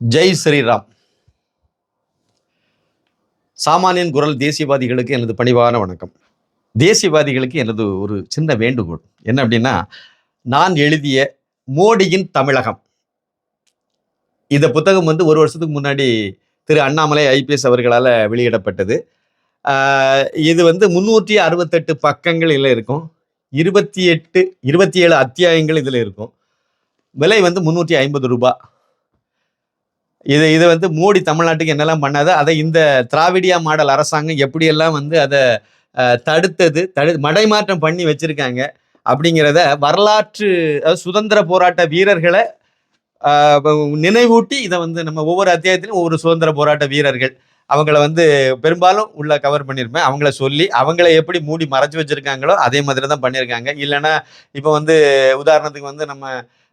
ஜெய் ஸ்ரீராம். சாமானியன் குரல் தேசியவாதிகளுக்கு எனது பணிவான வணக்கம். தேசியவாதிகளுக்கு எனது ஒரு சின்ன வேண்டுகோள். என்ன அப்படின்னா நான் எழுதிய மோடியின் தமிழகம். இந்த புத்தகம் வந்து ஒரு வருஷத்துக்கு முன்னாடி திரு அண்ணாமலை ஐபிஎஸ் அவர்களால் வெளியிடப்பட்டது. இது வந்து முந்நூற்றி அறுபத்தெட்டு பக்கங்கள் இதில் இருக்கும். இருபத்தி எட்டு இருபத்தி ஏழு அத்தியாயங்கள் இதில் இருக்கும். விலை வந்து முந்நூற்றி ஐம்பது ரூபாய் இது இது வந்து மோடி தமிழ்நாட்டுக்கு என்னெல்லாம் பண்ணாத அதை இந்த திராவிடியா மாடல் அரசாங்கம் எப்படியெல்லாம் வந்து அதை தடுத்தது தடு மடைமாற்றம் பண்ணி வச்சிருக்காங்க அப்படிங்கிறத வரலாற்று அதாவது சுதந்திர போராட்ட வீரர்களை நினைவூட்டி இதை வந்து நம்ம ஒவ்வொரு அத்தியாயத்திலும் ஒவ்வொரு சுதந்திர போராட்ட வீரர்கள் அவங்கள வந்து பெரும்பாலும் உள்ள கவர் பண்ணியிருப்பேன் அவங்கள சொல்லி அவங்கள எப்படி மூடி மறைச்சு வச்சிருக்காங்களோ அதே மாதிரி தான் பண்ணியிருக்காங்க இல்லைன்னா இப்போ வந்து உதாரணத்துக்கு வந்து நம்ம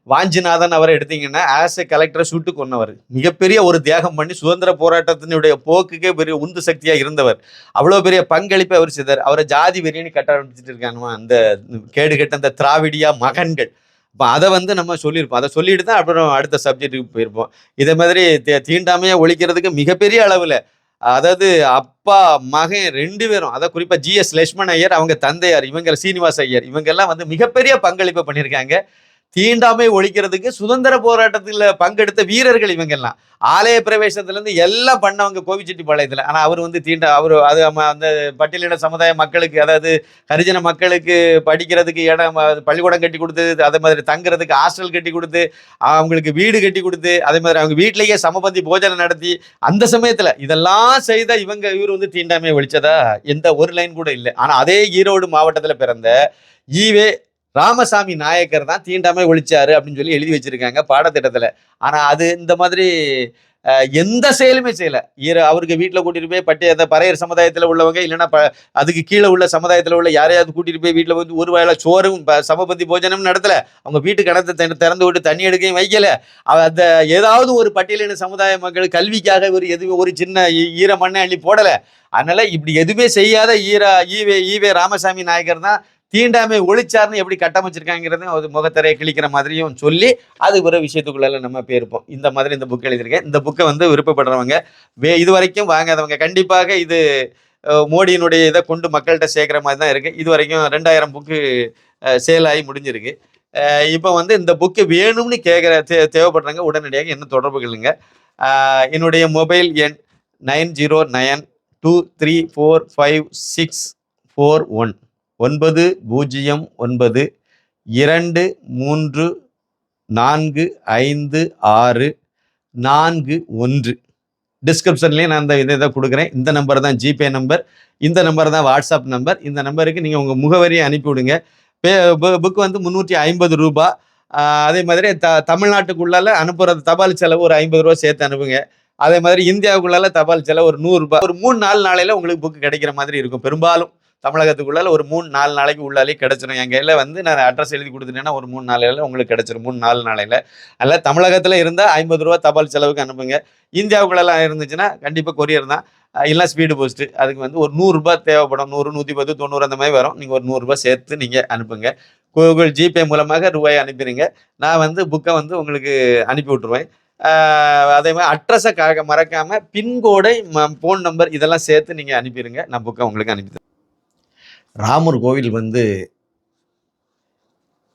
வாஞ்சிநாதன் அவரை எடுத்தீங்கன்னா ஆஸ் எ கலெக்டரை சுட்டு கொன்னவர் மிகப்பெரிய ஒரு தியாகம் பண்ணி சுதந்திர போராட்டத்தினுடைய போக்குக்கே பெரிய உந்து சக்தியாக இருந்தவர். அவ்வளோ பெரிய பங்களிப்பை அவர் செய்தார். அவரை ஜாதி வெறியன்னு கட்ட ஆரம்பிச்சுட்டு இருக்கானுமா அந்த கேடு கெட்ட அந்த திராவிடியா மகன்கள். இப்போ அதை வந்து நம்ம சொல்லியிருப்போம். அதை சொல்லிட்டு தான் அப்புறம் அடுத்த சப்ஜெக்ட்டுக்கு போயிருப்போம். இதே மாதிரி தீ- தீண்டாமையை ஒழிக்கிறதுக்கு மிகப்பெரிய அளவில் அதாவது அப்பா மகன் ரெண்டு பேரும் அதாவது குறிப்பாக ஜிஎஸ் லட்சுமண் ஐயர் அவங்க தந்தையார் இவங்க சீனிவாஸ் ஐயர் இவங்கெல்லாம் வந்து மிகப்பெரிய பங்களிப்பை பண்ணியிருக்காங்க. தீண்டாமை ஒழிக்கிறதுக்கு சுதந்திர போராட்டத்தில் பங்கெடுத்த வீரர்கள் இவங்கெல்லாம். ஆலய பிரவேசத்துலேருந்து எல்லாம் பண்ணவங்க கோவிச்செட்டிப்பாளையத்தில். ஆனால் அவர் வந்து தீண்ட அவர் அது நம்ம அந்த பட்டியலின சமுதாய மக்களுக்கு அதாவது ஹரிஜன மக்களுக்கு படிக்கிறதுக்கு இடம் பள்ளிக்கூடம் கட்டி கொடுத்து அதே மாதிரி தங்குறதுக்கு ஹாஸ்டல் கட்டி கொடுத்து அவங்களுக்கு வீடு கட்டி கொடுத்து அதே மாதிரி அவங்க வீட்டிலேயே சமபந்தி போஜனம் நடத்தி அந்த சமயத்தில் இதெல்லாம் செய்த இவங்க இவர் வந்து தீண்டாமை ஒழிச்சதா? எந்த ஒரு லைன் கூட இல்லை. ஆனால் அதே ஈரோடு மாவட்டத்தில் பிறந்த ஈவே ராமசாமி நாயக்கர் தான் தீண்டாமை ஒழிச்சாரு அப்படின்னு சொல்லி எழுதி வச்சிருக்காங்க பாடத்திட்டத்தில். ஆனால் அது இந்த மாதிரி எந்த செயலுமே செய்யலை. ஈர அவருக்கு வீட்டில் கூட்டிட்டு போய் பட்டி அந்த பறையர் சமுதாயத்தில் உள்ளவங்க இல்லைன்னா ப அதுக்கு கீழே உள்ள சமுதாயத்தில் உள்ள யாரையாவது கூட்டிட்டு போய் வீட்டில் வந்து ஒரு வேளை சோறும் சமபந்தி போஜனமும் நடத்தலை. அவங்க வீட்டு கணத்தை திற- திறந்து விட்டு தண்ணி எடுக்கையும் வைக்கல. அந்த ஏதாவது ஒரு பட்டியலின சமுதாய மக்கள் கல்விக்காக ஒரு எதுவும் ஒரு சின்ன ஈர மண்ணை அள்ளி போடலை. அதனால் இப்படி எதுவுமே செய்யாத ஈரா E V E V Ramasamy Naicker தான் தீண்டாமை ஒழிச்சார்னு எப்படி கட்டமைச்சிருக்காங்கிறது அது முகத்தரையை கிழிக்கிற மாதிரியும் சொல்லி அது ஒரு விஷயத்துக்குள்ள நம்ம போயிருப்போம் இந்த மாதிரி இந்த புக் எழுதியிருக்கேன். இந்த புக்கை வந்து விருப்பப்படுறவங்க வே இது வரைக்கும் வாங்காதவங்க கண்டிப்பாக இது மோடியினுடைய இதை கொண்டு மக்கள்கிட்ட சேர்க்குற மாதிரி தான் இருக்குது இது வரைக்கும் ரெண்டாயிரம் புக்கு சேல் ஆகி முடிஞ்சிருக்கு. இப்போ வந்து இந்த புக்கு வேணும்னு கேட்குற தே தேவைப்படுறவங்க உடனடியாக என்ன தொடர்பு கொள்ளுங்க. என்னுடைய மொபைல் எண் nine zero nine two three four five six four one. ஒன்பது பூஜ்ஜியம் ஒன்பது இரண்டு மூன்று நான்கு ஐந்து ஆறு நான்கு ஒன்று. டிஸ்கிரிப்ஷன்லேயே நான் இந்த இதை இதை கொடுக்குறேன். இந்த நம்பர் தான் ஜிபே நம்பர் இந்த நம்பர் தான் வாட்ஸ்அப் நம்பர் இந்த நம்பருக்கு நீங்கள் உங்கள் முகவரியை அனுப்பிவிடுங்க பே புக் வந்து முந்நூற்றி ஐம்பது ரூபா. அதே மாதிரி த தமிழ்நாட்டுக்குள்ளால அனுப்புறது தபால் செலவு ஒரு ஐம்பது ரூபா சேர்த்து அனுப்புங்க. அதே மாதிரி இந்தியாவுக்குள்ளால தபால் செலவு ஒரு நூறுரூபா ஒரு மூணு நாலு நாளையில் உங்களுக்கு புக்கு கிடைக்கிற மாதிரி இருக்கும். பெரும்பாலும் தமிழகத்துக்குள்ளால ஒரு மூணு நாலு நாளைக்கு உள்ளாலே கிடைச்சிடும் என் கையில் வந்து நான் அட்ரஸ் எழுதி கொடுத்துட்டேன்னா ஒரு மூணு நாளையில் உங்களுக்கு கிடைச்சிரும். மூணு நாலு நாளையில். அதில் தமிழகத்தில் இருந்தால் ஐம்பது ரூபா தபால் செலவுக்கு அனுப்புங்க. இந்தியாவுக்குள்ளெல்லாம் இருந்துச்சுன்னா கண்டிப்பாக கொரியர் தான். இல்லை ஸ்பீடு போஸ்ட்டு அதுக்கு வந்து ஒரு நூறுரூபா தேவைப்படும். நூறு நூற்றி பத்து தொண்ணூறு அந்த மாதிரி வரும். நீங்கள் ஒரு நூறுரூபா சேர்த்து நீங்கள் அனுப்புங்க. கூகுள் ஜிபே மூலமாக ரூபாய் அனுப்பிடுங்க. நான் வந்து புக்கை வந்து உங்களுக்கு அனுப்பி விட்ருவேன் அதே மாதிரி அட்ரஸை க மறக்காம பின்கோடை ஃபோன் நம்பர் இதெல்லாம் சேர்த்து நீங்கள் அனுப்பிடுங்க. நான் புக்கை உங்களுக்கு அனுப்பி ராமர் கோவில் வந்து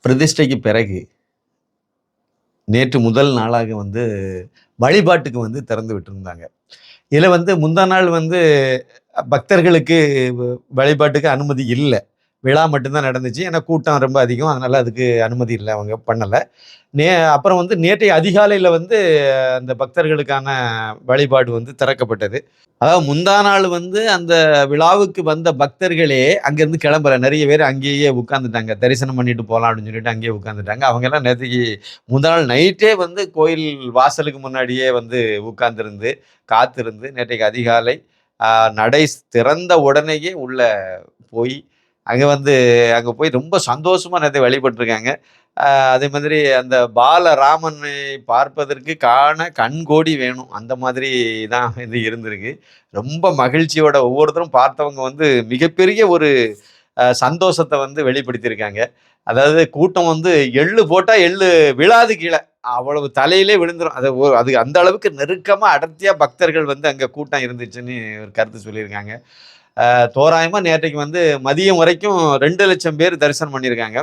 பிரதிஷ்டைக்கு பிறகு நேற்று முதல் நாளாக வந்து வழிபாட்டுக்கு வந்து திறந்து விட்டுருந்தாங்க. இதில் வந்து முந்தா நாள் வந்து பக்தர்களுக்கு வ- வழிபாட்டுக்கு அனுமதி இல்லை. விழா மட்டும்தான் நடந்துச்சு. ஏன்னா கூட்டம் ரொம்ப அதிகம். அதனால் அதுக்கு அனுமதி இல்லை அவங்க பண்ணலை. நே அப்புறம் வந்து நேற்றைய அதிகாலையில் வந்து அந்த பக்தர்களுக்கான வழிபாடு வந்து திறக்கப்பட்டது. அதாவது முந்தா நாள் வந்து அந்த விழாவுக்கு வந்த பக்தர்களே அங்கேருந்து கிளம்புற நிறைய பேர் அங்கேயே உட்காந்துட்டாங்க தரிசனம் பண்ணிட்டு போகலாம் அப்படின்னு சொல்லிட்டு அங்கேயே உட்காந்துட்டாங்க அவங்கெல்லாம் நேற்றுக்கு முந்தா நாள் நைட்டே வந்து கோயில் வாசலுக்கு முன்னாடியே வந்து உட்கார்ந்திருந்து காத்திருந்து நேற்றைக்கு அதிகாலை நடை திறந்த உடனேயே உள்ள போய் அங்கே வந்து அங்கே போய் ரொம்ப சந்தோஷமாக நிறைய வழிபட்டிருக்காங்க. அதே மாதிரி அந்த பாலராமனை பார்ப்பதற்கு காண கண்கோடி வேணும். அந்த மாதிரி தான் இது இருந்திருக்கு. ரொம்ப மகிழ்ச்சியோட ஒவ்வொருத்தரும் பார்த்தவங்க வந்து மிகப்பெரிய ஒரு சந்தோஷத்தை வந்து வெளிப்படுத்தியிருக்காங்க. அதாவது கூட்டம் வந்து எள்ளு போட்டால் எள்ளு விழாது கீழே. அவ்வளவு தலையிலே விழுந்துடும் அது ஒரு அது அந்த அளவுக்கு நெருக்கமாக அடர்த்தியாக பக்தர்கள் வந்து அங்கே கூட்டம் இருந்துச்சுன்னு ஒரு கருத்து சொல்லியிருக்காங்க. தோராயமாக நேற்றைக்கு வந்து மதியம் வரைக்கும் ரெண்டு லட்சம் பேர் தரிசனம் பண்ணியிருக்காங்க.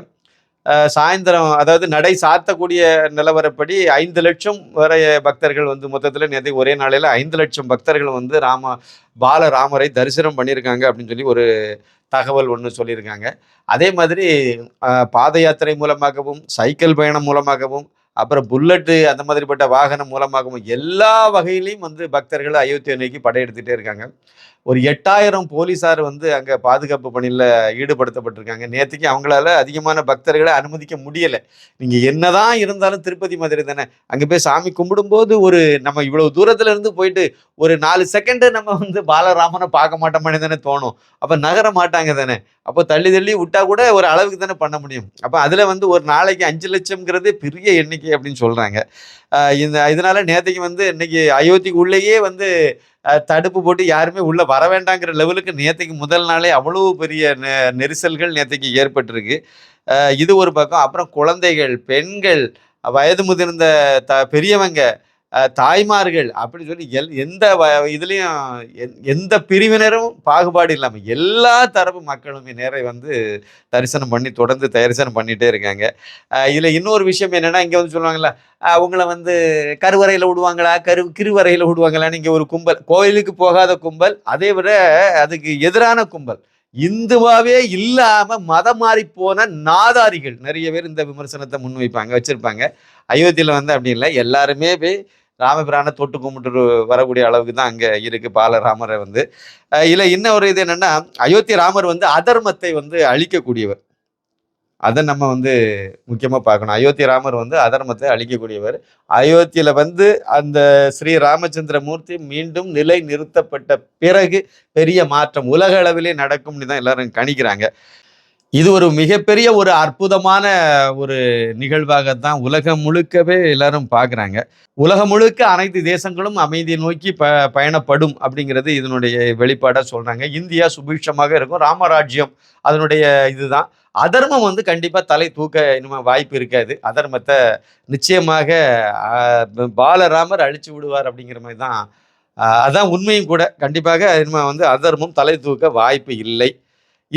சாயந்தரம் அதாவது நடை சாத்தக்கூடிய நிலவரப்படி ஐந்து லட்சம் வரை பக்தர்கள் வந்து மொத்தத்தில் நேற்று ஒரே நாளையில் ஐந்து லட்சம் பக்தர்கள் வந்து ராம பால ராமரை தரிசனம் பண்ணியிருக்காங்க அப்படின்னு சொல்லி ஒரு தகவல் ஒன்று சொல்லியிருக்காங்க. அதே மாதிரி பாத யாத்திரை மூலமாகவும் சைக்கிள் பயணம் மூலமாகவும் அப்புறம் புல்லட்டு அந்த மாதிரிப்பட்ட வாகனம் மூலமாகவும் எல்லா வகையிலையும் வந்து பக்தர்கள் அயோத்தியை நோக்கி படையெடுத்துகிட்டே இருக்காங்க. ஒரு எட்டாயிரம் போலீஸார் வந்து அங்கே பாதுகாப்பு பணியில் ஈடுபடுத்தப்பட்டிருக்காங்க. நேற்றுக்கு அவங்களால அதிகமான பக்தர்களை அனுமதிக்க முடியலை. நீங்கள் என்னதான் இருந்தாலும் திருப்பதி மதுரை தானே. அங்கே போய் சாமி கும்பிடும்போது ஒரு நம்ம இவ்வளோ தூரத்துல இருந்து போயிட்டு ஒரு நாலு செகண்டு நம்ம வந்து பாலராமனை பார்க்க மாட்டோமான்னு தானே தோணும். அப்போ நகர மாட்டாங்க தானே. அப்போ தள்ளி தள்ளி விட்டா கூட ஒரு அளவுக்கு தானே பண்ண முடியும். அப்போ அதில் வந்து ஒரு நாளைக்கு அஞ்சு லட்சம்ங்கிறது பெரிய எண்ணிக்கை அப்படின்னு சொல்கிறாங்க இந்த இதனால நேற்றுக்கு வந்து இன்னைக்கு அயோத்திக்கு உள்ளேயே வந்து தடுப்பு போட்டு யாருமே உள்ளே வர வேண்டாங்கிற லெவலுக்கு நேற்றுக்கு முதல் நாளே அவ்வளோ பெரிய நெ- நெரிசல்கள் நேற்றுக்கு ஏற்பட்டிருக்கு. இது ஒரு பக்கம். அப்புறம் குழந்தைகள் பெண்கள் வயது முதிர்ந்த த பெரியவங்க தாய்மார்கள் அப்படின்னு சொல்லி எல் எந்த வ இதுலேயும் எந்- எந்த பிரிவினரும் பாகுபாடு இல்லாமல் எல்லா தரப்பு மக்களுமே நேரை வந்து தரிசனம் பண்ணி தொடர்ந்து தரிசனம் பண்ணிகிட்டே இருக்காங்க. இதில் இன்னொரு விஷயம் என்னென்னா இங்கே வந்து சொல்லுவாங்கல்ல அவங்கள உங்களை வந்து கருவறையில் விடுவாங்களா கரு கிருவறையில் விடுவாங்களான்னு இங்கே ஒரு கும்பல் கோயிலுக்கு போகாத கும்பல் அதே விட அதுக்கு எதிரான கும்பல். இந்துவாவே இல்லாம மதம் மாறி போன நாதாரிகள் நிறைய பேர் இந்த விமர்சனத்தை முன்வைப்பாங்க வச்சிருப்பாங்க. அயோத்தியில வந்து அப்படி இல்லை. எல்லாருமே போய் ராமபிரானை தொட்டு கும்பிட்டு வரக்கூடிய அளவுக்கு தான் அங்கே இருக்கு பாலராமரை வந்து. இதில் இன்னும் ஒரு இது என்னன்னா அயோத்தி ராமர் வந்து அதர்மத்தை வந்து அழிக்கக்கூடியவர். அதை நம்ம வந்து முக்கியமாக பார்க்கணும். அயோத்தி ராமர் வந்து அதர்மத்தை அழிக்கக்கூடியவர். அயோத்தியில் வந்து அந்த ஸ்ரீ ராமச்சந்திர மூர்த்தி மீண்டும் நிலை நிறுத்தப்பட்ட பிறகு பெரிய மாற்றம் உலக அளவிலே நடக்கும்னு தான் எல்லாரும் கணிக்கிறாங்க. இது ஒரு மிகப்பெரிய ஒரு அற்புதமான ஒரு நிகழ்வாக தான் உலகம் முழுக்கவே எல்லாரும் பார்க்குறாங்க. உலகம் முழுக்க அனைத்து தேசங்களும் அமைதியை நோக்கி ப பயணப்படும் அப்படிங்கிறது இதனுடைய வெளிப்பாடாக சொல்கிறாங்க இந்தியா சுபிக்ஷமாக இருக்கும். ராமராஜ்யம் அதனுடைய இதுதான். அதர்மம் வந்து கண்டிப்பாக தலை தூக்க இனிமே வாய்ப்பு இருக்காது. அதர்மத்தை நிச்சயமாக பாலராமர் அழிச்சு விடுவார் அப்படிங்கிற மாதிரி தான் அதான் உண்மையும் கூட. கண்டிப்பாக இனிமே வந்து அதர்மம் தலை தூக்க வாய்ப்பு இல்லை.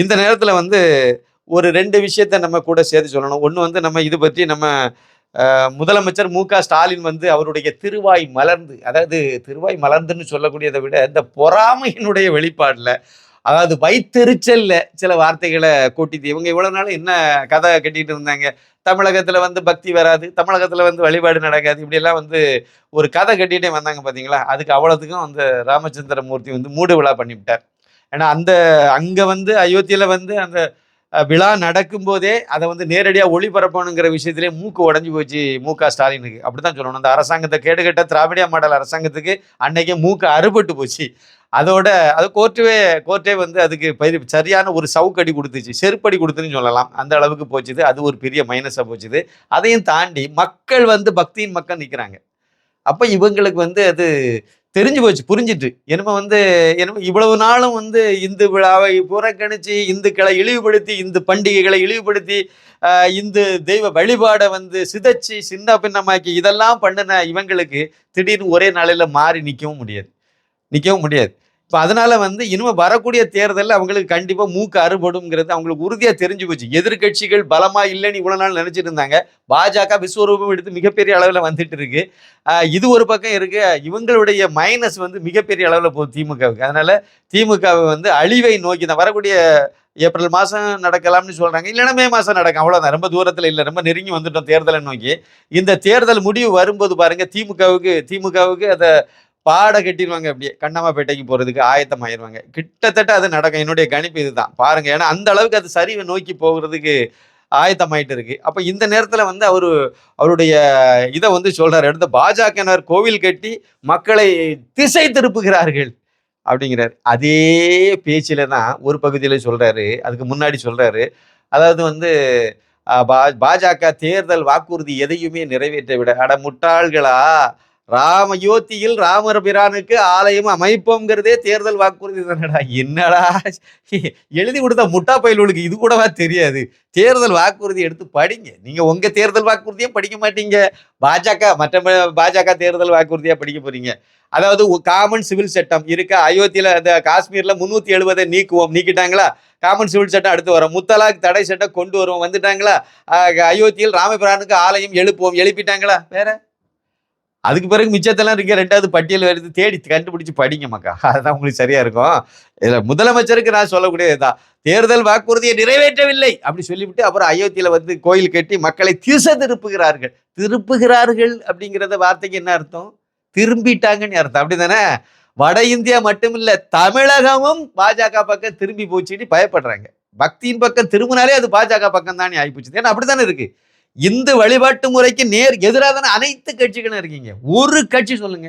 இந்த நேரத்தில் வந்து ஒரு ரெண்டு விஷயத்த நம்ம கூட சேர்த்து சொல்லணும். ஒன்று வந்து நம்ம இது பற்றி நம்ம முதலமைச்சர் மு க ஸ்டாலின் வந்து அவருடைய திருவாய் மலர்ந்து அதாவது திருவாய் மலர்ந்துன்னு சொல்லக்கூடியதை விட இந்த பொறாமையினுடைய வெளிப்பாடில் அதாவது வைத்தெரிச்சல்ல சில வார்த்தைகளை கூட்டிட்டு இவங்க இவ்வளோ நாள் என்ன கதை கட்டிகிட்டு இருந்தாங்க? தமிழகத்தில் வந்து பக்தி வராது தமிழகத்தில் வந்து வழிபாடு நடக்காது இப்படியெல்லாம் வந்து ஒரு கதை கட்டிகிட்டே வந்தாங்க பார்த்தீங்களா அதுக்கு அவ்வளோத்துக்கும் அந்த ராமச்சந்திர மூர்த்தி வந்து மூடு விழா பண்ணிவிட்டார். ஏன்னா அந்த அங்கே வந்து அயோத்தியில் வந்து அந்த விழா நடக்கும்போதே அதை வந்து நேரடியாக ஒளிபரப்பணுங்கிற விஷயத்திலே மூக்கு உடஞ்சி போச்சு மு க ஸ்டாலினுக்கு. அப்படித்தான் சொல்லணும். அந்த அரசாங்கத்தை கேடுகட்ட திராவிடியா மாடல் அரசாங்கத்துக்கு அன்னைக்கே மூக்கு அறுபட்டு போச்சு. அதோட அது கோர்ட்டுவே கோர்ட்டே வந்து அதுக்கு பயிர் சரியான ஒரு சவுக்கடி கொடுத்துச்சு. செருப்படி கொடுத்துன்னு சொல்லலாம். அந்த அளவுக்கு போச்சுது. அது ஒரு பெரிய மைனஸாக போச்சுது. அதையும் தாண்டி மக்கள் வந்து பக்தியின் மக்கள் நிற்கிறாங்க அப்போ இவங்களுக்கு வந்து அது தெரிஞ்சு போச்சு புரிஞ்சிட்டு. என்னமோ வந்து என்னமோ இவ்வளவு நாளும் வந்து இந்து விழாவை புறக்கணிச்சு இந்துக்களை இழிவுபடுத்தி இந்து பண்டிகைகளை இழிவுபடுத்தி இந்து தெய்வ வழிபாடை வந்து சிதைச்சு சின்ன பின்னமாக்கி இதெல்லாம் பண்ணின இவங்களுக்கு திடீர்னு ஒரே நாளையில் மாறி நிற்கவும் முடியாது. நிற்கவும் முடியாது. இப்போ அதனால வந்து இனிமே வரக்கூடிய தேர்தலில் அவங்களுக்கு கண்டிப்பாக மூக்கு அறுபடுங்கிறது அவங்களுக்கு உறுதியாக தெரிஞ்சு போச்சு. எதிர்க்கட்சிகள் பலமா இல்லைன்னு இவ்வளோ நாள் நினச்சிட்டு இருந்தாங்க. பாஜக விஸ்வரூபம் எடுத்து மிகப்பெரிய அளவில் வந்துட்டு இருக்கு. இது ஒரு பக்கம் இருக்கு. இவங்களுடைய மைனஸ் வந்து மிகப்பெரிய அளவில் போகுது திமுகவுக்கு. அதனால திமுகவை வந்து அழிவை நோக்கி தான் வரக்கூடிய ஏப்ரல் மாதம் நடக்கலாம்னு சொல்கிறாங்க இல்லைன்னா மே மாதம் நடக்கும். அவ்வளோதான் ரொம்ப தூரத்தில் இல்லை. ரொம்ப நெருங்கி வந்துட்டோம் தேர்தலை நோக்கி. இந்த தேர்தல் முடிவு வரும்போது பாருங்கள் திமுகவுக்கு திமுகவுக்கு அதை பாட கட்டிடுவாங்க அப்படியே. கண்ணம்மாப்பேட்டைக்கு போகிறதுக்கு ஆயத்தம் ஆயிடுவாங்க. கிட்டத்தட்ட அது நடக்கும். என்னுடைய கணிப்பு இதுதான். பாருங்கள் ஏன்னா அந்த அளவுக்கு அது சரிவை நோக்கி போகிறதுக்கு ஆயத்தமாயிட்டு இருக்கு. அப்போ இந்த நேரத்தில் வந்து அவர் அவருடைய இதை வந்து சொல்கிறார் எடுத்து பாஜகனர் கோவில் கட்டி மக்களை திசை திருப்புகிறார்கள் அப்படிங்கிறார். அதே பேச்சில் தான் ஒரு பகுதியில் சொல்கிறாரு அதுக்கு முன்னாடி சொல்கிறாரு அதாவது வந்து பா- பாஜக தேர்தல் வாக்குறுதி எதையுமே நிறைவேற்ற விட அட முட்டாள்களா? ராம யோத்தியில் ராமர் பிரானுக்கு ஆலயம் அமைப்போங்கிறதே தேர்தல் வாக்குறுதி தானடா. என்னடா? எழுதி கொடுத்த முட்டா பயிலுக்கு இது கூடவா தெரியாது. தேர்தல் வாக்குறுதி எடுத்து படிங்க. நீங்க உங்க தேர்தல் வாக்குறுதியும் படிக்க மாட்டீங்க. பாஜக மற்ற பாஜக தேர்தல் வாக்குறுதியா படிக்க போறீங்க. அதாவது காமன் சிவில் சட்டம் இருக்க? அயோத்தியில அந்த காஷ்மீர்ல முன்னூத்தி எழுபதை நீக்குவோம். நீக்கிட்டாங்களா? காமன் சிவில் சட்டம் அடுத்து வரும். முத்தலாக் தடை சட்டம் கொண்டு வருவோம். வந்துட்டாங்களா? அயோத்தியில் ராமபிரானுக்கு ஆலயம் எழுப்புவோம். எழுப்பிட்டாங்களா? வேற? அதுக்கு பிறகு மிச்சத்தெல்லாம் இருக்க. ரெண்டாவது பட்டியல் வருது. தேடி கண்டுபிடிச்சு படிங்க மக்கா. அதுதான் உங்களுக்கு சரியா இருக்கும். இதில் முதலமைச்சருக்கு நான் சொல்லக்கூடியதுதான். தேர்தல் வாக்குறுதியை நிறைவேற்றவில்லை அப்படி சொல்லிவிட்டு அப்புறம் அயோத்தியில் வந்து கோயில் கட்டி மக்களை திசை திருப்புகிறார்கள். திருப்புகிறார்கள் அப்படிங்கிறத வார்த்தைக்கு என்ன அர்த்தம்? திரும்பிட்டாங்கன்னு அர்த்தம். அப்படி தானே வட இந்தியா மட்டுமில்ல தமிழகமும் பாஜக பக்கம் திரும்பி போச்சுன்னு பயப்படுறாங்க. பக்தியின் பக்கம் திரும்பினாலே அது பாஜக பக்கம் தானே ஆயிப்போச்சு. ஏன்னா அப்படித்தானே இருக்குது இந்து வழிபாட்டு முறைக்கு நேர் எதிராக தானே அனைத்து கட்சிகளும் இருக்கீங்க. ஒரு கட்சி சொல்லுங்க.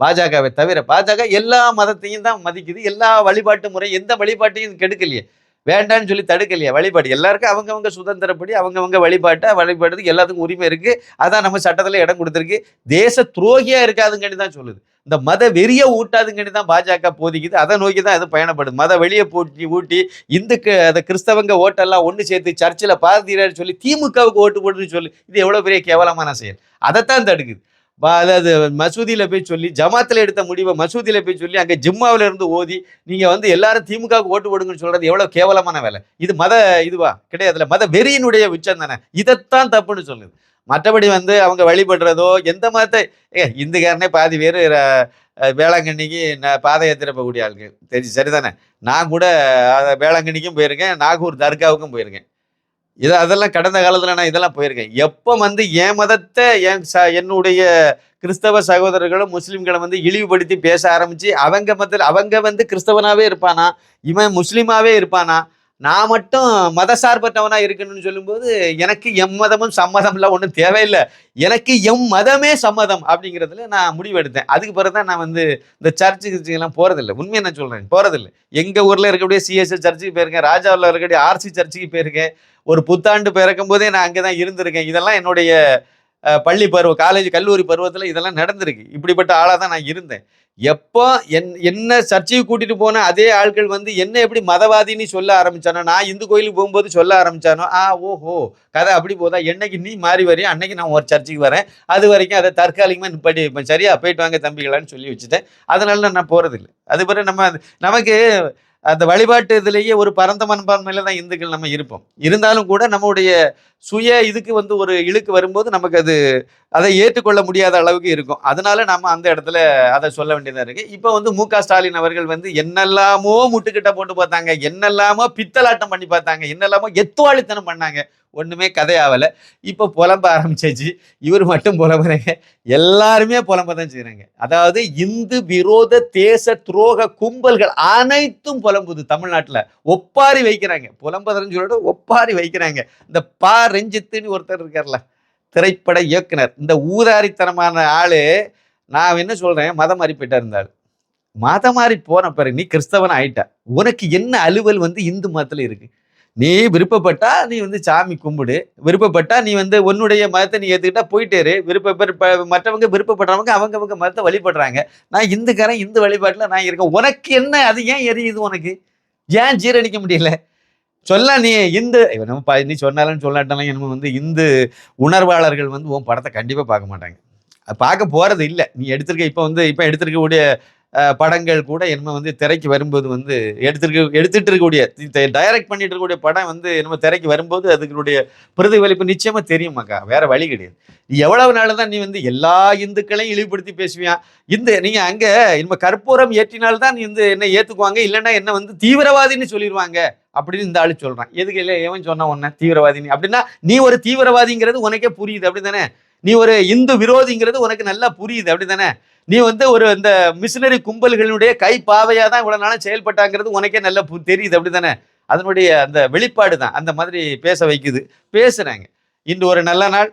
பாஜகவை தவிர பாஜக எல்லா மதத்தையும் தான் மதிக்குது. எல்லா வழிபாட்டு முறை எந்த வழிபாட்டையும் கெடுக்கலையே. வேண்டான்னு சொல்லி தடுக்கலையே. வழிபாடு எல்லாருக்கும் அவங்கவங்க சுதந்திரப்படி அவங்கவங்க வழிபாட்டை வழிபாடுறதுக்கு எல்லாத்துக்கும் உரிமை இருக்கு. அதான் நம்ம சட்டத்துல இடம் கொடுத்துருக்கு. தேச துரோகியா இருக்காதுங்கன்னு தான் சொல்லுது. இந்த மத வெறிய ஊட்டாதுங்கன்னு தான் பாஜக போதிக்குது. அதை நோக்கி தான் இது பயணப்படுது. மத வெளியே போட்டி ஊட்டி இந்துக்கு அந்த கிறிஸ்தவங்க ஓட்டெல்லாம் ஒன்று சேர்த்து சர்ச்சில் பாரதியார் சொல்லி திமுகவுக்கு ஓட்டு போடுன்னு சொல்லி இது எவ்வளோ பெரிய கேவலமான செயல். அதைத்தான் தடுக்குது. அதாவது மசூதியில் போய் சொல்லி ஜமாத்தில் எடுத்த முடிவை மசூதியில் போய் சொல்லி அங்கே ஜிம்மாவில் இருந்து ஓதி நீங்கள் வந்து எல்லாரும் திமுகவுக்கு ஓட்டு போடுங்கன்னு சொல்கிறது எவ்வளோ கேவலமான வேலை. இது மத இதுவா? கிடையாதுல மத வெறியினுடைய உச்சம் தானே. இதைத்தான் தப்புன்னு சொல்லுது. மற்றபடி வந்து அவங்க வழிபடுறதோ எந்த மதத்தை ஏ இந்துக்காரனே பாதி பேர் வேளாங்கண்ணிக்கு நான் பாத யாத்திரை போகக்கூடிய ஆளுங்க தெரிஞ்சு சரிதானே? நான் கூட வேளாங்கண்ணிக்கும் போயிருக்கேன் நாகூர் தர்காவுக்கும் போயிருக்கேன். இது அதெல்லாம் கடந்த காலத்தில் நான் இதெல்லாம் போயிருக்கேன். எப்போ வந்து என் மதத்தை என் ச என்னுடைய கிறிஸ்தவ சகோதரர்களும் முஸ்லீம்களை வந்து இழிவுபடுத்தி பேச ஆரம்பித்து அவங்க மதத்தில் அவங்க வந்து கிறிஸ்தவனாகவே இருப்பானா? இவன் முஸ்லீமாகவே இருப்பானா? நான் மட்டும் மதசார்பற்றவனா இருக்கணும்னு சொல்லும்போது எனக்கு எம் மதமும் சம்மதம்லாம் ஒன்றும் தேவையில்லை. எனக்கு எம் மதமே சம்மதம் அப்படிங்கிறதுல நான் முடிவெடுத்தேன். அதுக்கு பிறகு தான் நான் வந்து இந்த சர்ச்சு கிர்ச்சுக்கெல்லாம் போகிறதில்ல உண்மையை நான் சொல்கிறேன் போகிறதில்ல எங்கள் ஊரில் இருக்கக்கூடிய சிஎஸ்எஸ் சர்ச்சுக்கு போயிருக்கேன் ராஜாவில் இருக்கக்கூடிய ஆர்சி சர்ச்சுக்கு போயிருக்கேன். ஒரு புத்தாண்டு பிறக்கும் போதே நான் அங்கே தான் இருந்திருக்கேன். இதெல்லாம் என்னுடைய பள்ளி பருவம் காலேஜ் கல்லூரி பருவத்தில் இதெல்லாம் நடந்திருக்கு. இப்படிப்பட்ட ஆளாக தான் நான் இருந்தேன். எப்போ என் என்ன சர்ச்சைக்கு கூட்டிட்டு போன அதே ஆட்கள் வந்து என்ன எப்படி மதவாதின்னு சொல்ல ஆரம்பிச்சானோ நான் இந்து கோயிலுக்கு போகும்போது சொல்ல ஆரம்பிச்சானோ ஆ ஓஹோ கதை அப்படி போதா? என்னைக்கு நீ மாறி வரையும் அன்னைக்கு நான் ஒரு சர்ச்சுக்கு வரேன். அது வரைக்கும் அதை தற்காலிகமாக படி சரியா போயிட்டு வாங்க தம்பிகளான்னு சொல்லி வச்சுட்டேன். அதனால நான் போகிறதில்ல அது பிறகு நம்ம நமக்கு அந்த வழிபாட்டு இதுலேயே ஒரு பரந்த மனப்பான்மையில தான் இந்துக்கள் நம்ம இருப்போம். இருந்தாலும் கூட நம்முடைய சுய இதுக்கு வந்து ஒரு இழுக்கு வரும்போது நமக்கு அது அதை ஏற்றுக்கொள்ள முடியாத அளவுக்கு இருக்கும். அதனால நம்ம அந்த இடத்துல அதை சொல்ல வேண்டியதாக இருக்கு. இப்போ வந்து மு ஸ்டாலின் அவர்கள் வந்து என்னெல்லாமோ முட்டுக்கிட்ட போட்டு பார்த்தாங்க என்னெல்லாமோ பித்தலாட்டம் பண்ணி பார்த்தாங்க என்னெல்லாமோ எத்துவாளித்தனம் பண்ணாங்க. ஒன்றுமே கதையாகலை இப்போ புலம்ப ஆரம்பிச்சிச்சு. இவர் மட்டும் புலம்புறாங்க. எல்லாருமே புலம்ப தான் செய்கிறாங்க அதாவது இந்து விரோத தேச துரோக கும்பல்கள் அனைத்தும் புலம்புது தமிழ்நாட்டில். ஒப்பாரி வைக்கிறாங்க. புலம்புறதுன்னு சொல்லிட்டு ஒப்பாரி வைக்கிறாங்க. இந்த பா. ரஞ்சித்துன்னு ஒருத்தர் இருக்கார்ல திரைப்பட இயக்குனர். இந்த ஊதாரித்தனமான ஆள் நான் என்ன சொல்கிறேன் மதம் மாறி இருந்தாள் மதம் மாறி போன பிறகு நீ கிறிஸ்தவன் ஆயிட்ட. உனக்கு என்ன அலுவல் வந்து இந்து மதத்தில் இருக்குது நீ விருப்பப்பட்டா நீ வந்து சாமி கும்பிடு. விருப்பப்பட்டா நீ வந்து உன்னுடைய மதத்தை நீ ஏற்றுக்கிட்டா போயிட்டேரு விருப்ப மற்றவங்க விருப்பப்படுறவங்க அவங்கவங்க மதத்தை வழிபடுறாங்க. நான் இந்துக்காரன் இந்து வழிபாட்டில் நான் இருக்கேன். உனக்கு என்ன? அது ஏன் எரியுது உனக்கு? ஏன் ஜீரணிக்க முடியல? சொல்ல நீ இந்து நம்ம நீ சொன்னாலும் சொல்லாட்டாலும் நம்ம வந்து இந்து உணர்வாளர்கள் வந்து உன் படத்தை கண்டிப்பாக பார்க்க மாட்டாங்க. அது பார்க்க போகிறது இல்லை. நீ எடுத்திருக்க இப்போ வந்து இப்போ எடுத்திருக்கக்கூடிய படங்கள் கூட என்ன வந்து திரைக்கு வரும்போது வந்து எடுத்துருக்க எடுத்துட்டு இருக்கக்கூடிய டைரக்ட் பண்ணிட்டு இருக்கக்கூடிய படம் வந்து நம்ம திரைக்கு வரும்போது அதுகளுடைய பிரதிபலிப்பு நிச்சயமா தெரியுமாக்கா வேற வழி கிடையாது. எவ்வளவு நாள் தான் நீ வந்து எல்லா இந்துக்களையும் இழிவுபடுத்தி பேசுவியான் இந்த நீங்க அங்க இனிமே கற்பூரம் ஏற்றினால்தான் நீ வந்து என்ன ஏத்துக்குவாங்க? இல்லைன்னா என்ன வந்து தீவிரவாதின்னு சொல்லிடுவாங்க அப்படின்னு இந்த ஆளு சொல்றான். எதுக்கு இல்லை எவன் சொன்னா உன்ன தீவிரவாதின்னு? அப்படின்னா நீ ஒரு தீவிரவாதிங்கிறது உனக்கே புரியுது. அப்படிதானே நீ ஒரு இந்து விரோதிங்கிறது உனக்கு நல்லா புரியுது. அப்படிதானே நீ வந்து ஒரு இந்த மிஷினரி கும்பல்களுடைய கை பாவையாக தான் இவ்வளோ நாளும் செயல்பட்டாங்கிறது உனக்கே நல்லா பு- தெரியுது. அப்படிதானே அதனுடைய அந்த வெளிப்பாடு தான். அந்த மாதிரி பேச வைக்குது. பேசுகிறாங்க இன்று ஒரு நல்ல நாள்.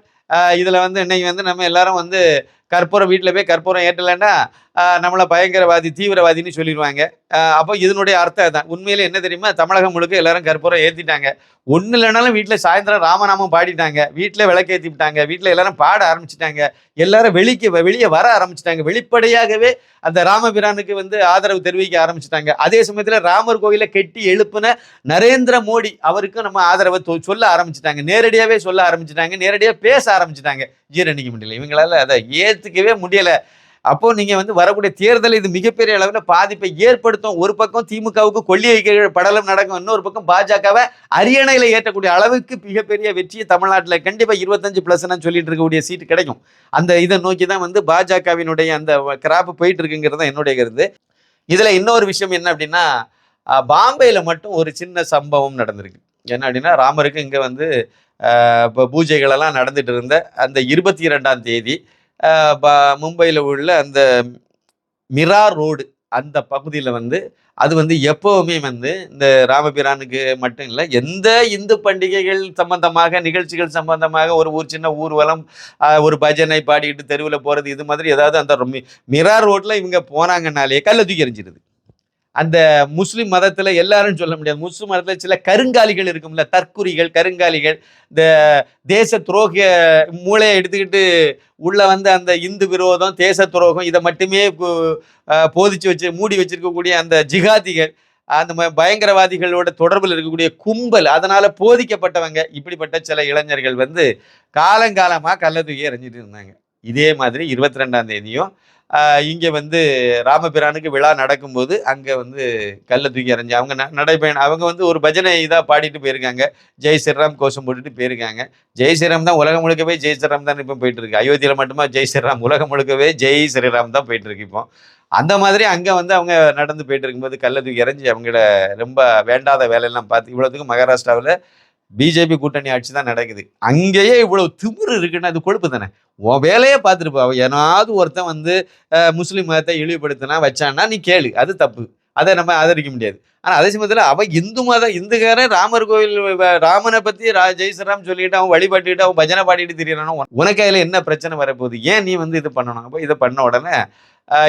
இதில் வந்து இன்னைக்கு வந்து நம்ம எல்லாரும் வந்து கற்பூரம் வீட்டில் போய் கற்பூரம் ஏற்றலைன்னா நம்மளை பயங்கரவாதி தீவிரவாதின்னு சொல்லிடுவாங்க. அப்போ இதனுடைய அர்த்தம் தான் உண்மையில் என்ன தெரியுமா? தமிழகம் முழுக்க எல்லாரும் கற்பூரம் ஏற்றிட்டாங்க ஒன்றும் இல்லைனாலும் வீட்டில் சாயந்தரம் ராமநாமம் பாடிட்டாங்க. வீட்டில் விளக்கேற்றி விட்டாங்க வீட்டில் எல்லாரும் பாட ஆரம்பிச்சிட்டாங்க. எல்லாரும் வெளிக்கு வெளியே வர ஆரம்பிச்சிட்டாங்க. வெளிப்படையாகவே அந்த ராமபிரானுக்கு வந்து ஆதரவு தெரிவிக்க ஆரம்பிச்சிட்டாங்க. அதே சமயத்தில் ராமர் கோயிலை கெட்டி எழுப்புன நரேந்திர மோடி அவருக்கும் நம்ம ஆதரவை தொ- சொல்ல ஆரம்பிச்சிட்டாங்க. நேரடியாகவே சொல்ல ஆரம்பிச்சிட்டாங்க. நேரடியாக பேச ஆரம்பிச்சிட்டாங்க. ஜீரணிக்க முடியல இவங்களால அதை ஏற்றுக்கவே முடியல. அப்போ நீங்க வந்து வரக்கூடிய தேர்தல் இது மிகப்பெரிய அளவில் பாதிப்பை ஏற்படுத்தும். ஒரு பக்கம் திமுகவுக்கு கொள்ளியை படலம் நடக்கும். இன்னொரு பக்கம் பாஜகவை அரியணையில ஏற்றக்கூடிய அளவுக்கு மிகப்பெரிய வெற்றியை தமிழ்நாட்டில் கண்டிப்பா இருபத்தஞ்சு பிளஸ் சொல்லிட்டு இருக்கக்கூடிய சீட்டு கிடைக்கும். அந்த இதை நோக்கி தான் வந்து பாஜகவினுடைய அந்த கிராப்பு போயிட்டு இருக்குங்கிறது தான் என்னுடைய கருத்து. இதுல இன்னொரு விஷயம் என்ன அப்படின்னா அஹ், பாம்பேல மட்டும் ஒரு சின்ன சம்பவம் நடந்திருக்கு. என்ன அப்படின்னா ராமருக்கு இங்க வந்து இப்போ பூஜைகள் எல்லாம் நடந்துட்டு இருந்த அந்த இருபத்தி இரண்டாம் தேதி மும்பையில் உள்ள அந்த மிரா ரோடு அந்த பகுதியில் வந்து அது வந்து எப்போவுமே வந்து இந்த ராமபிரானுக்கு மட்டும் இல்லை எந்த இந்து பண்டிகைகள் சம்பந்தமாக நிகழ்ச்சிகள் சம்பந்தமாக ஒரு ஊர் சின்ன ஊர்வலம் ஒரு பஜனை பாடிக்கிட்டு தெருவில் போகிறது இது மாதிரி ஏதாவது அந்த மிரா ரோட்டில் இவங்க போனாங்கனாலே கல்ல தூக்கி எறிஞ்சிருது. அந்த முஸ்லீம் மதத்தில் எல்லாரும் சொல்ல முடியாது. முஸ்லீம் மதத்தில் சில கருங்காலிகள் இருக்கும்ல தற்குறிகள் கருங்காலிகள். இந்த தேச துரோக மூளையை எடுத்துக்கிட்டு உள்ளே வந்து அந்த இந்து விரோதம் தேச துரோகம் இதை மட்டுமே போதிச்சு வச்சு மூடி வச்சிருக்கக்கூடிய அந்த ஜிகாதிகள் அந்த பயங்கரவாதிகளோட தொடர்பில் இருக்கக்கூடிய கும்பல் அதனால் போதிக்கப்பட்டவங்க இப்படிப்பட்ட சில இளைஞர்கள் வந்து காலங்காலமாக கள்ள எறிஞ்சிட்டு இருந்தாங்க. இதே மாதிரி இருபத்தி ரெண்டாம் தேதியும் இங்கே வந்து ராமபிரானுக்கு விழா நடக்கும்போது அங்கே வந்து கல்லை தூக்கி எறிஞ்சு அவங்க ந- நடைபயணம் அவங்க வந்து ஒரு பஜனை இதாக பாடிட்டு போயிருக்காங்க. ஜெய் ஸ்ரீராம் கோஷம் போட்டுட்டு போயிருக்காங்க. ஜெய் ஸ்ரீராம் தான் உலகம் முழுக்கவே ஜெய் ஸ்ரீராம் தான் இப்போ போயிட்டு இருக்கு மட்டுமா ஜெய் ஸ்ரீராம் உலகம் முழுக்கவே ஜெய் ஸ்ரீராம் தான் போயிட்டு இருக்கு இப்போ. அந்த மாதிரி அங்கே வந்து அவங்க நடந்து போயிட்டு இருக்கும்போது கல்லை தூக்கி இறஞ்சி அவங்கள ரொம்ப வேண்டாத வேலையெல்லாம் பார்த்து இவ்வளவுக்கு மகாராஷ்டிராவில் பிஜேபி கூட்டணி ஆட்சி தான் நடக்குது. அங்கேயே இவ்வளவு திமிரு இருக்குன்னா அது கொழுப்பு தானே? உன் வேலையே பார்த்துருப்பா ஏனாவது ஒருத்தன் வந்து முஸ்லீம் மதத்தை இழிவுபடுத்தினா வச்சான்னா நீ கேளு. அது தப்பு. அதை நம்ம ஆதரிக்க முடியாது. ஆனால் அதே சமயத்தில் அவன் இந்து மதம் இந்துக்காரன் ராமர் கோவில் ராமனை பற்றி ரா ஜெய் ஸ்ரீராம் சொல்லிட்டு அவன் வழிபட்டுட்டு அவன் பஜனை பாடிட்டு திரியறானோ உனக்கு அதில் என்ன பிரச்சனை வரப்போகுது? ஏன் நீ வந்து இது பண்ணணும்? அப்போ இதை பண்ண உடனே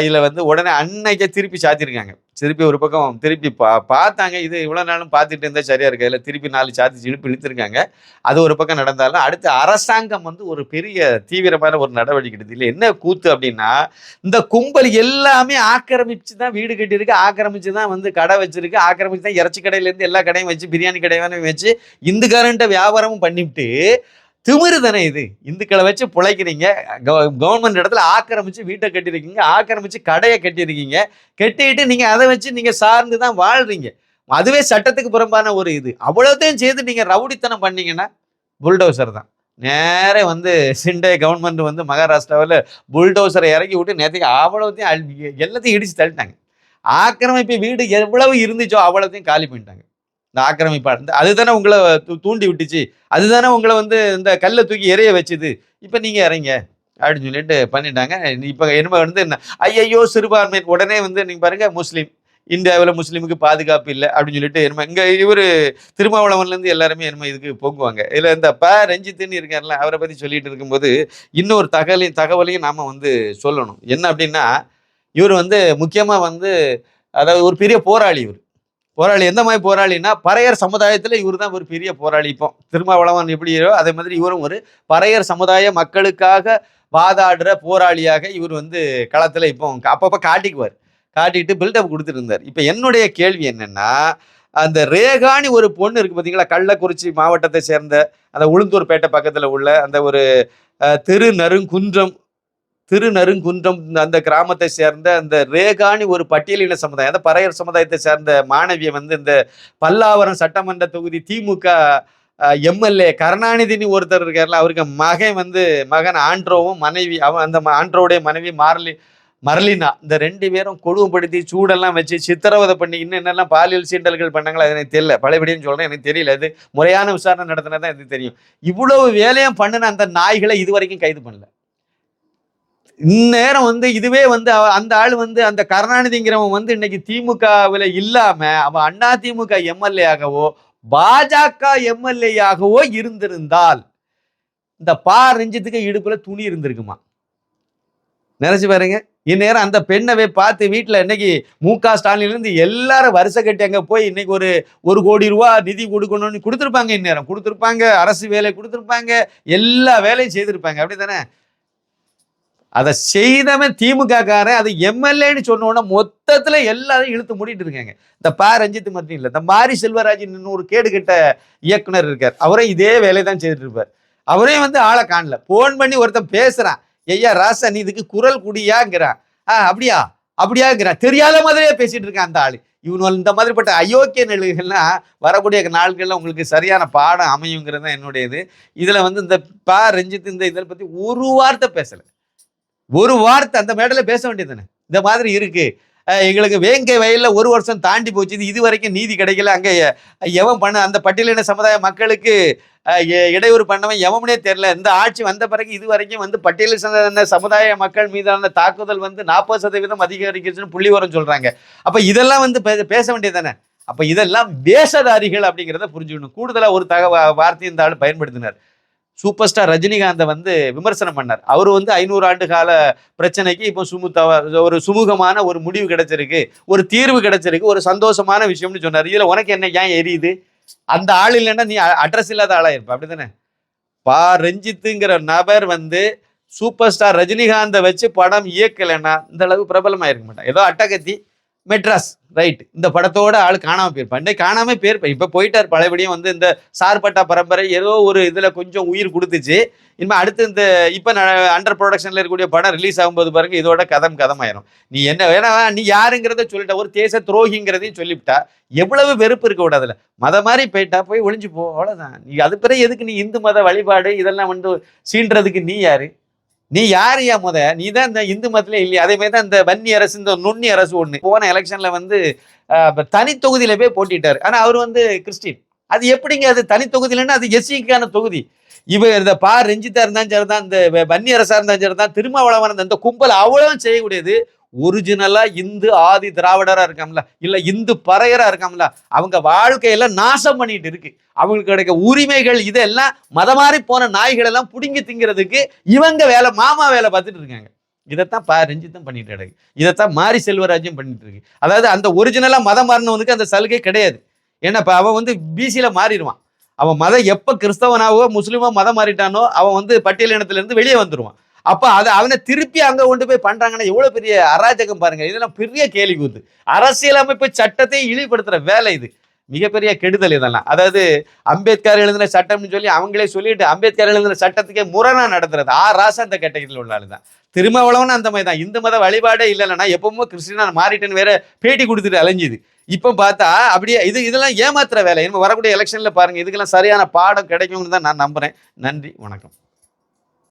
இதில் வந்து உடனே அன்னைக்கே திருப்பி சாத்திருக்காங்க. திருப்பி ஒரு பக்கம் திருப்பி பா பார்த்தாங்க. இது இவ்வளோ நாளும் பார்த்துட்டு இருந்தால் சரியாக இருக்கு? இல்லை திருப்பி நாலு சாத்தி இழுப்பு இழுத்துருக்காங்க. அது ஒரு பக்கம் நடந்தாலும் அடுத்து அரசாங்கம் வந்து ஒரு பெரிய தீவிரமான ஒரு நடவடிக்கை எடுத்து இல்லை என்ன கூத்து அப்படின்னா இந்த கும்பல் எல்லாமே ஆக்கிரமிச்சு தான் வீடு கட்டியிருக்கு. ஆக்கிரமிச்சு தான் வந்து கடை வச்சிருக்கு. ஆக்கிரமிச்சு தான் இறைச்சி கடையிலேருந்து எல்லா கடையும் வச்சு பிரியாணி கடையும் வச்சு இந்துக்காரன்ட்ட வியாபாரமும் பண்ணிவிட்டு திமிரு தானே இது? இந்துக்களை வச்சு பிழைக்கிறீங்க. கவர்மெண்ட் இடத்துல ஆக்கிரமிச்சு வீட்டை கட்டியிருக்கீங்க ஆக்கிரமிச்சு கடையை கட்டியிருக்கீங்க. கட்டிட்டு நீங்கள் அதை வச்சு நீங்கள் சார்ந்து தான் வாழ்றீங்க. அதுவே சட்டத்துக்கு புறம்பான ஒரு இது. அவ்வளோத்தையும் செய்து நீங்கள் ரவுடித்தனம் பண்ணீங்கன்னா புல்டோசர் தான். நேரே வந்து சிண்டே கவர்மெண்ட் வந்து மகாராஷ்டிராவில் புல்டோசரை இறக்கி விட்டு நேற்றுக்கு அவ்வளோத்தையும் எல்லாத்தையும் இடித்து தள்ளிட்டாங்க. ஆக்கிரமிப்பு வீடு எவ்வளவு இருந்துச்சோ அவ்வளோத்தையும் காலி பண்ணிட்டாங்க. இந்த ஆக்கிரமிப்பாளர் இந்த அதுதானே உங்களை தூ- தூண்டி விட்டுச்சு. அதுதானே உங்களை வந்து இந்த கல்லை தூக்கி எறைய வச்சுது. இப்போ நீங்கள் இறங்க. அப்படின்னு சொல்லிட்டு பண்ணிட்டாங்க. இப்போ என்ன வந்து என்ன ஐயையோ சிறுபான்மை உடனே வந்து நீங்கள் பாருங்கள் முஸ்லீம் இந்தியாவில் முஸ்லீமுக்கு பாதுகாப்பு இல்லை அப்படின்னு சொல்லிட்டு என்னமோ இங்கே இவர் திருமாவளவன்லேருந்து எல்லாருமே என்னமோ இதுக்கு பொங்குவாங்க. இதில் இந்த ப ரஞ்சித்துன்னு இருக்கார்ல அவரை பற்றி சொல்லிட்டு இருக்கும்போது இன்னொரு தகவலையும் தகவலையும் நாம் வந்து சொல்லணும். என்ன அப்படின்னா இவர் வந்து முக்கியமாக வந்து அதாவது ஒரு பெரிய போராளி இவர். போராளி எந்த மாதிரி போராளின்னா பறையர் சமுதாயத்தில் இவர் தான் ஒரு பெரிய போராளி இப்போ. திருமாவளவன் எப்படியோ அதே மாதிரி இவரும் ஒரு பறையர் சமுதாய மக்களுக்காக வாதாடுற போராளியாக இவர் வந்து களத்தில் இப்போ அப்பப்போ காட்டிக்குவார். காட்டிட்டு பில்டப் கொடுத்துட்டு இருந்தார் இப்போ என்னுடைய கேள்வி என்னென்னா அந்த ரேகானி ஒரு பொண்ணு இருக்குது பார்த்தீங்களா கள்ளக்குறிச்சி மாவட்டத்தை சேர்ந்த அந்த உளுந்தூர்பேட்டை பக்கத்தில் உள்ள அந்த ஒரு தெரு நருங்குன்றம் திருநருங்குன்றம் அந்த கிராமத்தை சேர்ந்த அந்த ரேகானி ஒரு பட்டியலின சமுதாயம் அந்த பறையர் சமுதாயத்தை சேர்ந்த மாணவியை வந்து இந்த பல்லாவரம் சட்டமன்ற தொகுதி திமுக எம்எல்ஏ கருணாநிதினு ஒருத்தர் இருக்கார்ல அவருக்கு மகன் வந்து மகன் ஆண்ட்ரோவும் மனைவி அவன் அந்த ஆண்ட்ரோவுடைய மனைவி மாரலி மரலினா. இந்த ரெண்டு பேரும் கொடுமைப்படுத்தி சூடெல்லாம் வச்சு சித்திரவதை பண்ணி இன்னும் என்னெல்லாம் பாலியல் சீண்டல்கள் பண்ணாங்களோ அது எனக்கு தெரியல. பழையபடியும் சொல்கிறேன் எனக்கு தெரியல. அது முறையான விசாரணை நடத்தினா தான் எனக்கு தெரியும். இவ்வளவு வேலையும் பண்ணின அந்த நாய்களை இது வரைக்கும் கைது பண்ணல. இந்நேரம் வந்து இதுவே வந்து அந்த ஆள் வந்து அந்த கருணாநிதிங்கிறவன் வந்து இன்னைக்கு திமுகவில் இல்லாம அவன் அண்ணா திமுக எம்எல்ஏ ஆகவோ பாஜக எம்எல்ஏ ஆகவோ இருந்திருந்தால் இந்த பா ரஞ்சித்துக்கு இடுப்புல துணி இருந்திருக்குமா? நினைச்சு பாருங்க. இந்நேரம் அந்த பெண்ணவே பார்த்து வீட்டில் இன்னைக்கு மு க ஸ்டாலின்லேருந்து எல்லாரும் வருஷ கட்டி அங்கே போய் இன்னைக்கு ஒரு ஒரு கோடி ரூபா நிதி கொடுக்கணும்னு கொடுத்துருப்பாங்க இந்நேரம். கொடுத்துருப்பாங்க அரசு வேலை கொடுத்துருப்பாங்க எல்லா வேலையும் செய்திருப்பாங்க. அப்படி தானே அதை செய்தவன் திமுக காரன் அது எம்எல்ஏன்னு சொன்னோன்னா மொத்தத்தில் மொத்தத்துல எல்லாரும் இழுத்து மூடிட்டு இருக்காங்க. இந்த ப. ரஞ்சித் மட்டும் இல்லை இந்த மாரி செல்வராஜன் ஒரு கேடு கெட்ட இயக்குனர் இருக்கார். அவரே இதே வேலையை தான் செய்துட்டு இருப்பார் அவரே வந்து ஆளை காணல. போன் பண்ணி ஒருத்தன் பேசுறான். ஐயா ராசா நீ இதுக்கு குரல் குடியாங்கிறான். ஆ அப்படியா? அப்படியாங்கிறான். தெரியாத மாதிரியே பேசிட்டு இருக்கான் அந்த ஆளு. இவன் இந்த மாதிரிப்பட்ட அயோக்கிய நிலைகள்லாம் வரக்கூடிய நாட்கள்ல உங்களுக்கு சரியான பாடம் அமையுங்கிறது தான் என்னுடையது. இதுல வந்து இந்த ப. ரஞ்சித் இந்த இதை பத்தி ஒரு வார்த்தை பேசலை. ஒரு வார்த்தை அந்த மேடையில பேச வேண்டியது தானே இந்த மாதிரி இருக்கு. எங்களுக்கு வேங்கை வயலில் ஒரு வருஷம் தாண்டி போச்சு இது வரைக்கும் நீதி கிடைக்கல. அங்கே எவன் பண்ண அந்த பட்டியலின சமுதாய மக்களுக்கு எ- இடையூறு பண்ணவன் எவனே தெரில இந்த ஆட்சி வந்த பிறகு இது வரைக்கும் வந்து பட்டியலின சமுதாய மக்கள் மீதான தாக்குதல் வந்து நாற்பது சதவீதம் அதிகரிக்கிறதுன்னு புள்ளி வரும் சொல்கிறாங்க அப்போ இதெல்லாம் வந்து பே- பேச வேண்டியது தானே அப்போ இதெல்லாம் வேஷதாரிகள் அப்படிங்கிறத புரிஞ்சுக்கணும். கூடுதலாக ஒரு தக வார்த்தை இந்த ஆள் பயன்படுத்தினார். சூப்பர் ஸ்டார் ரஜினிகாந்தை வந்து விமர்சனம் பண்ணார். அவர் வந்து ஐநூறு ஆண்டு கால பிரச்சனைக்கு இப்போ சுமுத்த ஒரு சுமூகமான ஒரு முடிவு கிடைச்சிருக்கு ஒரு தீர்வு கிடைச்சிருக்கு ஒரு சந்தோஷமான விஷயம்னு சொன்னார். இதில் உனக்கு என்ன ஏன் எரியுது? அந்த ஆள் இல்லைன்னா நீ அட்ரஸ் இல்லாத ஆளாக இருப்ப. அப்படிதானே? பா ரஞ்சித்துங்கிற நபர் வந்து சூப்பர் ஸ்டார் ரஜினிகாந்தை வச்சு படம் இயக்கலைன்னா இந்த அளவு பிரபலமாக இருக்க மாட்டான். ஏதோ அட்டகத்தி. மெட்ராஸ். ரைட் இந்த படத்தோட ஆள் காணாம போயிருப்பான். இன்னைக்கு காணாம போயிருப்பேன். இப்ப போயிட்டார் பழையபடியும் வந்து இந்த சார்பட்டா பரம்பரை ஏதோ ஒரு இதுல கொஞ்சம் உயிர் கொடுத்துச்சு. இனிமே அடுத்து இந்த இப்ப அண்டர் ப்ரொடக்ஷன்ல இருக்கக்கூடிய படம் ரிலீஸ் ஆகும்போது பாருங்க இதோட கதம் கதமாயிரும். நீ என்ன வேணா நீ யாருங்கிறத சொல்லிட்ட ஒரு தேச துரோகிங்கிறதையும் சொல்லிவிட்டா எவ்வளவு வெறுப்பு இருக்க கூடாதுல மத மாதிரி போயிட்டா போய் ஒளிஞ்சு போ அவ்வளவுதான். நீ அது பிறகு எதுக்கு நீ இந்து மத வழிபாடு இதெல்லாம் வந்து சீன்றதுக்கு நீ யாரு? நீ யார் யா முத? நீ தான் இந்த இந்து மதத்திலே இல்லையா? அதே மாதிரி தான் இந்த வன்னி அரசு இந்த நுண்ணி அரசு ஒண்ணு. போன எலெக்ஷன்ல வந்து தனி தொகுதியில போய் போட்டிட்டாரு. ஆனா அவர் வந்து கிறிஸ்டின். அது எப்படிங்க அது தனி தொகுதியிலன்னா அது எஸ்சிக்கான தொகுதி. இவ இந்த பா ரஞ்சிதா இருந்தாலும் சரிதான் இந்த வன்னி அரசா இருந்தாலும் சரிதான் திருமாவளவன் இருந்த இந்த கும்பல் அவ்வளவும் செய்யக்கூடியது. ஒரிஜினலா இந்து ஆதி திராவிடரா இருக்காம்ல இல்ல இந்து பறையரா இருக்காம்ல அவங்க வாழ்க்கையில நாசம் பண்ணிட்டு இருக்கு. அவங்களுக்கு கிடைக்க உரிமைகள் இதெல்லாம் மதமாறி போன நாய்கள் எல்லாம் புடுங்கி திங்கிறதுக்கு இவங்க வேலை மாமா வேலை பார்த்துட்டு இருக்காங்க. இதைத்தான் பா ரஞ்சித்தும் பண்ணிட்டு இருக்கு இதைத்தான் மாரி செல்வராஜும் பண்ணிட்டு இருக்கு. அதாவது அந்த ஒரிஜினலா மதம் மாறினவனுக்கு அந்த சலுகை கிடையாது. ஏன்னா இப்போ அவன் வந்து பிசியில மாறிடுவான். அவன் மதம் எப்போ கிறிஸ்தவனாவோ முஸ்லீமோ மதம் மாறிட்டானோ அவன் வந்து பட்டியல் இனத்துல இருந்து வெளியே வந்துருவான். அப்போ அதை அவனை திருப்பி அங்கே கொண்டு போய் பண்ணுறாங்கன்னா எவ்வளோ பெரிய அராஜகம் பாருங்கள் இதெல்லாம் பெரிய கேலி கூத்து. அரசியலமைப்பு சட்டத்தை இழிவுபடுத்துகிற வேலை இது. மிகப்பெரிய கெடுதல் இதெல்லாம். அதாவது அம்பேத்கர் எழுதின சட்டம்னு சொல்லி அவங்களே சொல்லிட்டு அம்பேத்கர் எழுதின சட்டத்துக்கே முரணாக நடத்துறது. ஆ ராசா அந்த கேட்டகரியில் உள்ள ஆளு தான் திருமாவளவன் அந்த மாதிரி தான். இந்து மத வழிபாடே இல்லைன்னா எப்பவுமே கிறிஸ்டினா மாறிட்டேன்னு வேற பேட்டி கொடுத்துட்டு அலைஞ்சுது. இப்போ பார்த்தா அப்படியே இது இதெல்லாம் ஏமாத்துற வேலை. இனிமேல் வரக்கூடிய எலெக்ஷனில் பாருங்கள் இதுக்கெல்லாம் சரியான பாடம் கிடைக்கும்னு தான் நான் நம்புகிறேன் நன்றி வணக்கம்.